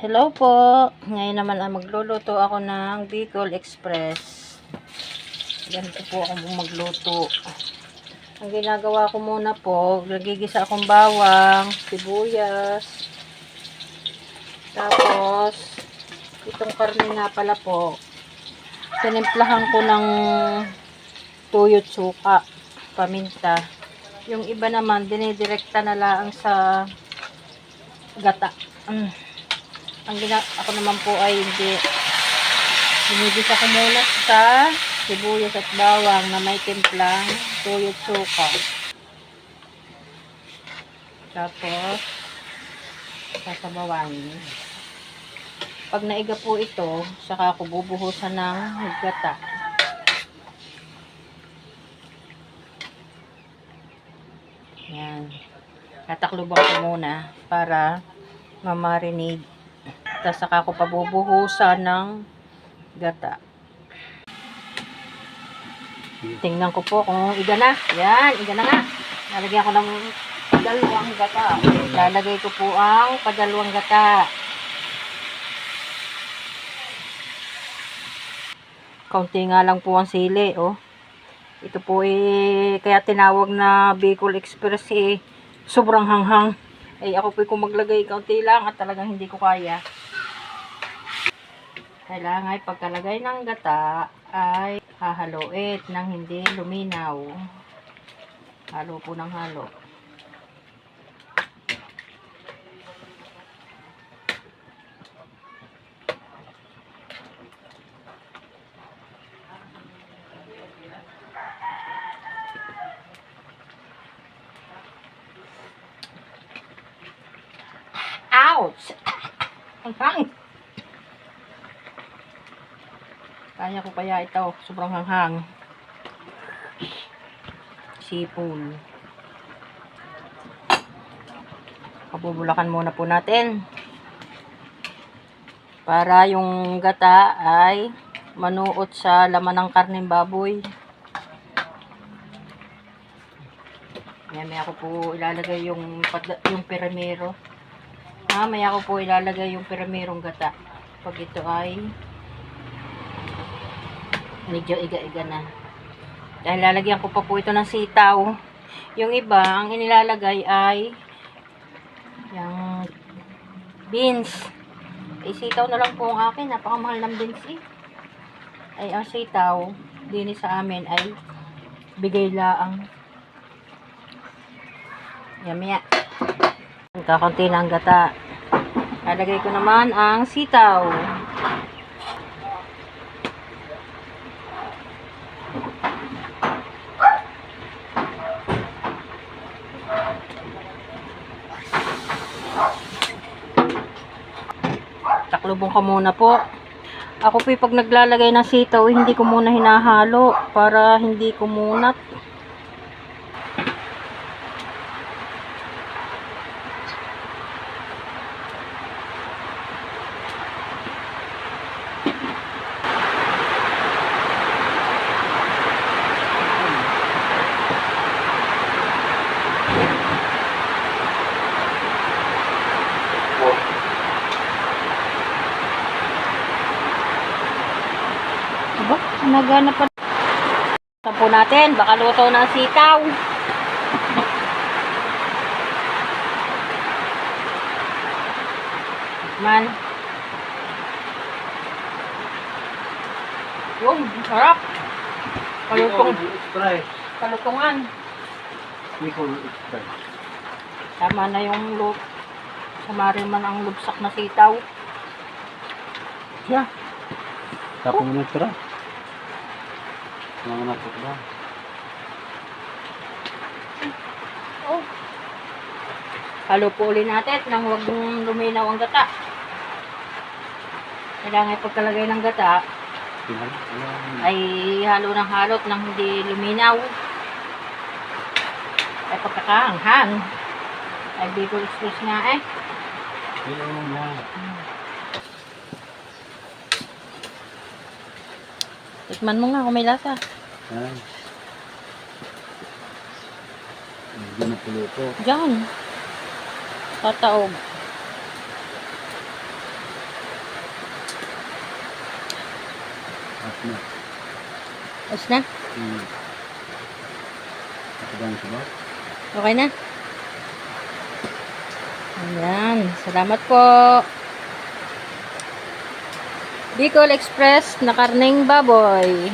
Hello po. Ngayon naman ay magluluto ako ng Bicol Express. Ganito po ako magluto. Ang ginagawa ko muna po, nagigisa akong bawang, sibuyas. Tapos, itong karne nga pala po, sinimplahan ko ng tuyot suka, paminta. Yung iba naman, dinidirekta na lang sa gata. Mm. Ang gina ako naman po ay hindi binibisa ko muna sa sibuyas at bawang na may timplang tuyot suka. Tapos, sasabawan. Pag naiga po ito, saka ako bubuhusan ng gata. Yan. Tatakluban ko muna para mamarinate. Tapos saka ako pabubuhusan ng gata. Tingnan ko po kung iga na. Yan, iga na nga. Lalagyan ko ng padalawang gata. Lalagay ko po ang padalawang gata. Kaunti nga lang po ang sili, oh. Ito po eh, kaya tinawag na Bicol Express eh, sobrang hanghang. Eh, ako po kung maglagay kaunti lang at talagang hindi ko kaya. Kailangan ay pagkalagay ng gata ay hahaluin ng hindi luminaw. Halo po ng halo. Ouch! Ang hang! Kaya ko kaya ito. Sobrang hanghang. Sipon. Kabubulakan muna po natin. Para yung gata ay manuot sa laman ng karneng baboy. Maya ko po ilalagay yung, yung peramero. Mamaya ko po ilalagay yung peramerong gata. Pag ito ay medyo iga-iga na. Dahil lalagyan ko pa po ito ng sitaw. Yung iba, ang inilalagay ay yung beans. Eh, sitaw na lang po ang akin. Napakamahal ng beans eh. Ay, ang sitaw, din sa amin ay bigay laang. Yamaya. Kakunti ng gata. Lalagay ko naman ang sitaw. Taklubong ka muna po. Ako po pag naglalagay ng sitaw, hindi ko muna hinahalo para hindi kumunat. Nagana pa. Sampo natin, baka luto na sitaw. Man. Yung, sarap. Kalutong, kalutungan. Tama na yung lut. Samarin man ang lubsak na sitaw. Siya. Tapos mo na. Mga nasok ba? Oh. Halo po ulit natin nang huwag luminaw ang gata. Kailangan ay pagkalagay ng gata. Ayan. ay halo ng halot nang hindi luminaw. Ay pagkakahanghang. Ay Bicol Express nga eh. Tingnan mo na. Tikman mo nga kung may lasa. Ay. Hindi na puluto. Diyan. Tataog. At na. Tapos na? Hmm. Nakagahan siya ba? Okay na. Ayan. Salamat po. Bicol Express na karning baboy.